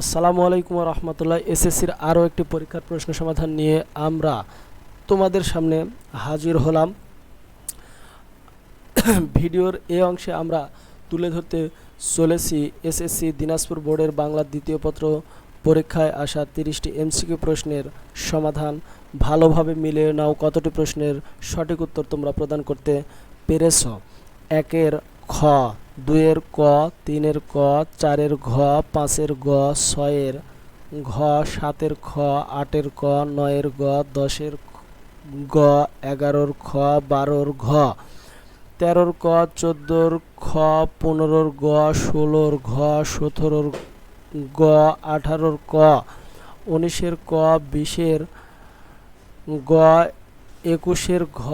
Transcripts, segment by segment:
আসসালামু আলাইকুম রহমতুল্লাহ। এসএসসির আরও একটি পরীক্ষার প্রশ্ন সমাধান নিয়ে আমরা তোমাদের সামনে হাজির হলাম। ভিডিওর এ অংশে আমরা তুলে ধরতে চলেছি এসএসসি দিনাজপুর বোর্ডের বাংলা দ্বিতীয় পত্র পরীক্ষায় আসা তিরিশটি এমসিকিউ প্রশ্নের সমাধান ভালোভাবে মিলে নাও কতটি প্রশ্নের সঠিক উত্তর তোমরা প্রদান করতে পেরেছ। একের খ। দুইয়ের ক, তিনের ক, চারের ঘ, পাঁচের গ, ছয়ের ঘ, সাতের খ, আটের ক, নয়ের গ, দশের গ, এগারোর খ, বারোর ঘ, তেরোর ক, চোদ্দোর খ, পনেরোর গ, ষোলোর ঘ, সতেরোর গ, আঠারোর ক, উনিশের ক, বিশের গ, একুশের ঘ,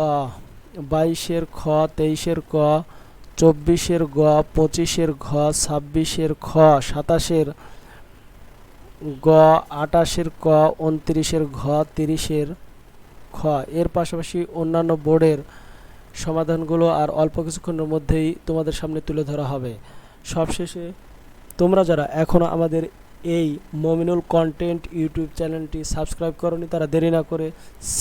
বাইশের খ, তেইশের ক চব্বিশের গ পঁচিশের ঘ, ছাব্বিশের খ, সাতাশের গ আটাশের ক, উনত্রিশের ঘ, তিরিশের খ। এর পাশাপাশি অন্যান্য বোর্ডের সমাধানগুলো আর অল্প কিছুক্ষণের মধ্যেই তোমাদের সামনে তুলে ধরা হবে। সবশেষে তোমরা যারা এখনও আমাদের এই মমিনুল কন্টেন্ট ইউটিউব চ্যানেলটি সাবস্ক্রাইব করনি, তারা দেরি না করে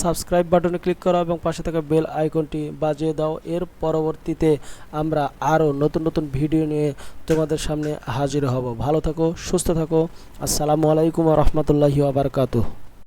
সাবস্ক্রাইব বাটনে ক্লিক করো এবং পাশে থাকা বেল আইকনটি বাজিয়ে দাও। এর পরবর্তীতে আমরা আরও নতুন নতুন ভিডিও নিয়ে তোমাদের সামনে হাজির হব। ভালো থাকো, সুস্থ থাকো। আসসালামু আলাইকুম রহমতুল্লাহি আবরকাতুহ